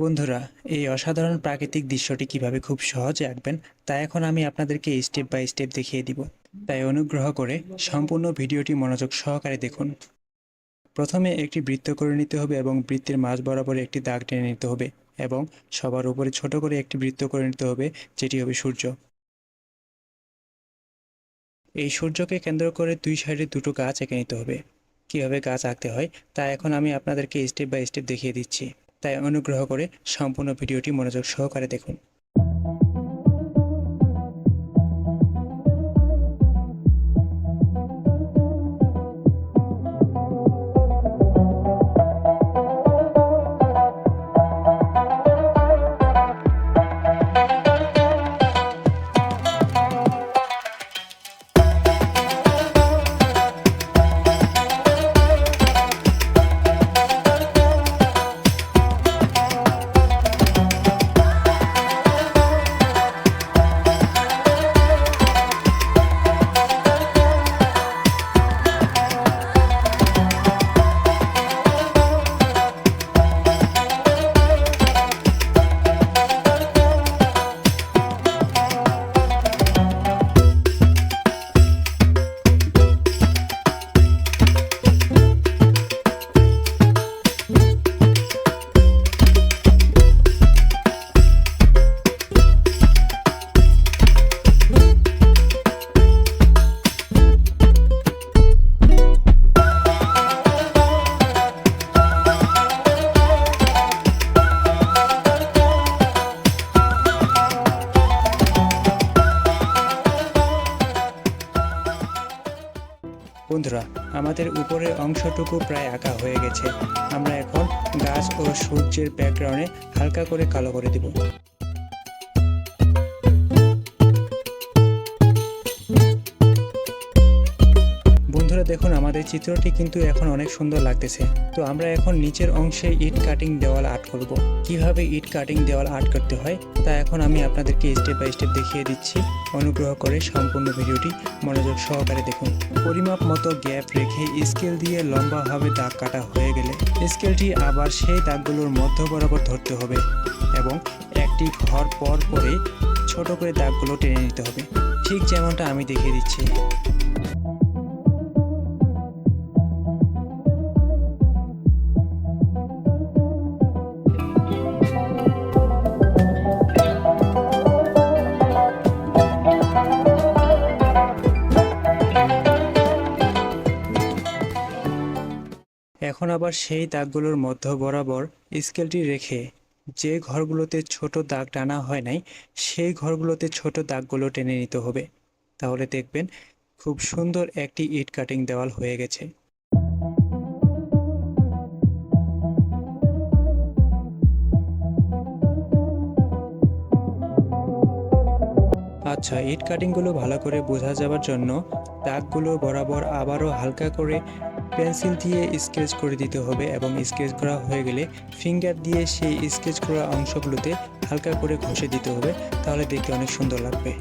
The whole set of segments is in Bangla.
বন্ধুরা, এই অসাধারণ প্রাকৃতিক দৃশ্যটি কীভাবে খুব সহজে আঁকবেন, তা এখন আমি আপনাদেরকে স্টেপ বাই স্টেপ দেখিয়ে দিব। তাই অনুগ্রহ করে সম্পূর্ণ ভিডিওটি মনোযোগ সহকারে দেখুন। প্রথমে একটি বৃত্ত করে নিতে হবে এবং বৃত্তের মাঝ বরাবর একটি দাগ টেনে নিতে হবে এবং সবার উপরে ছোট করে একটি বৃত্ত করে নিতে হবে, যেটি হবে সূর্য। এই সূর্যকে কেন্দ্র করে দুই সাইডে দুটো গাছ এঁকে নিতে হবে। কীভাবে গাছ আঁকতে হয়, তা এখন আমি আপনাদেরকে স্টেপ বাই স্টেপ দেখিয়ে দিচ্ছি। তাই অনুগ্রহ করে সম্পূর্ণ ভিডিওটি মনোযোগ সহকারে দেখুন। বন্ধুরা, আমাদের উপরের অংশটুকু প্রায় আঁকা হয়ে গেছে। আমরা এখন গাছ ও সূর্যের ব্যাকগ্রাউন্ডে হালকা করে কালো করে দেব। বন্ধুরা, দেখুন, আমাদের চিত্রটি কিন্তু এখন অনেক সুন্দর লাগতেছে। তো আমরা এখন নিচের অংশে ইট কাটিং দেওয়াল আর্ট করব। কীভাবে ইট কাটিং দেওয়াল আর্ট করতে হয়, তা এখন আমি আপনাদেরকে স্টেপ বাই স্টেপ দেখিয়ে দিচ্ছি। অনুগ্রহ করে সম্পূর্ণ ভিডিওটি মনোযোগ সহকারে দেখুন। পরিমাপ মতো গ্যাপ রেখে স্কেল দিয়ে লম্বাভাবে দাগ কাটা হয়ে গেলে স্কেলটি আবার সেই দাগগুলোর মধ্য বরাবর ধরতে হবে এবং একটি ঘর পর পরে ছোট করে দাগগুলো টেনে নিতে হবে। ঠিক যেমনটা আমি দেখিয়ে দিচ্ছি। এখন আবার সেই দাগগুলোর মধ্য বরাবর স্কেলটি রেখে যে ঘরগুলোতে ছোট দাগ টানা হয় নাই, সেই ঘরগুলোতে ছোট দাগগুলো টেনে নিতে হবে। তাহলে দেখবেন খুব সুন্দর একটি ইট কাটিং দেওয়াল হয়ে গেছে। আচ্ছা ইট কাটিংগুলো ভালো করে বোঝা যাওয়ার জন্য দাগগুলো বরাবর আবারও হালকা করে পেন্সিল দিয়ে স্কেচ করে দিতে হবে এবং স্কেচ করা হয়ে গেলে ফিঙ্গার দিয়ে সেই স্কেচ করা অংশগুলোতে হালকা করে ঘষে দিতে হবে, তাহলে দেখতে অনেক সুন্দর লাগবে।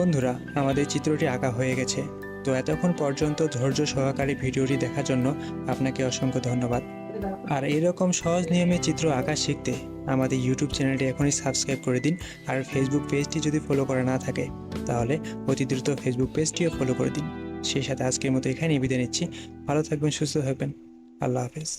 বন্ধুরা, আমাদের চিত্রটি আঁকা হয়ে গেছে। তো এতক্ষণ পর্যন্ত ধৈর্য সহকারে ভিডিওটি দেখার জন্য আপনাকে অসংখ্য ধন্যবাদ। আর এরকম সহজ নিয়মে চিত্র আঁকা শিখতে আমাদের ইউটিউব চ্যানেলটি এখনই সাবস্ক্রাইব করে দিন আর ফেসবুক পেজটি যদি ফলো করা না থাকে, তাহলে অতি দ্রুত ফেসবুক পেজটিও ফলো করে দিন। সেই সাথে আজকের মতো এখানেই বিদায় নিচ্ছি। ভালো থাকবেন, সুস্থ থাকবেন। আল্লাহ হাফেজ।